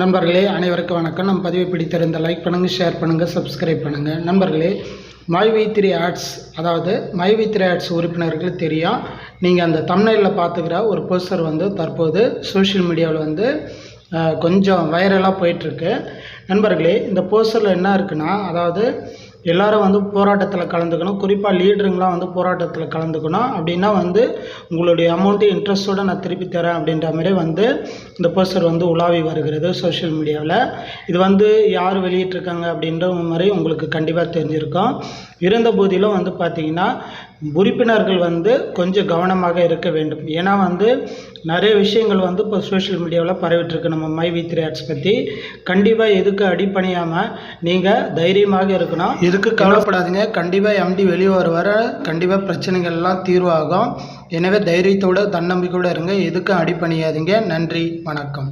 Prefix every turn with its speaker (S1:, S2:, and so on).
S1: நண்பர்களே அனைவருக்கும் வணக்கம். நம் பதிவை பிடித்திருந்த லைக் பண்ணுங்கள் ஷேர் பண்ணுங்கள் சப்ஸ்கிரைப் பண்ணுங்கள் நண்பர்களே மை வி த்ரீ ஆட்ஸ் அதாவது மை வி த்ரீ ஆட்ஸ் உறுப்பினர்களுக்கு தெரியும். நீங்கள் அந்த தமிழில் பார்த்துக்கிற ஒரு போஸ்டர் வந்து தற்போது சோஷியல் மீடியாவில் வந்து கொஞ்சம் வைரலாக போயிட்டுருக்கு. நண்பர்களே இந்த போஸ்டரில் என்ன இருக்குன்னா அதாவது எல்லாரும் வந்து போராட்டத்தில் கலந்துக்கணும். குறிப்பாக லீடருங்களாம் வந்து போராட்டத்தில் கலந்துக்கணும். அப்படின்னா வந்து உங்களுடைய அமௌண்ட்டு இன்ட்ரெஸ்ட்டோடு நான் திருப்பி தரேன் அப்படின்ற மாதிரி வந்து இந்த போஸ்டர் வந்து உலாவி வருகிறது சோஷியல் மீடியாவில் இது வந்து யார் வெளியிட்டிருக்காங்க அப்படின்ற மாதிரி உங்களுக்கு கண்டிப்பாக தெரிஞ்சிருக்கும். இருந்த போதிலும் வந்து பார்த்திங்கன்னா உறுப்பினர்கள் வந்து கொஞ்சம் கவனமாக இருக்க வேண்டும். ஏன்னா வந்து நிறைய விஷயங்கள் வந்து இப்போ சோஷியல் மீடியாவில் பரவிட்டுருக்கு. நம்ம மை வி த்ரீ ஆட்ஸ் பற்றி கண்டிப்பாக எதுக்கு அடிப்பணியாமல் நீங்கள் தைரியமாக இருக்கணும். இதுக்கு கவலைப்படாதீங்க. கண்டிப்பாக எம்டி வெளியே வர வர கண்டிப்பாக பிரச்சனைகள்லாம் தீர்வாகும். எனவே தைரியத்தோட தன்னம்பிக்கையோடு இருங்க. எதுக்கும் அடிப்பணியாதீங்க நன்றி. வணக்கம்.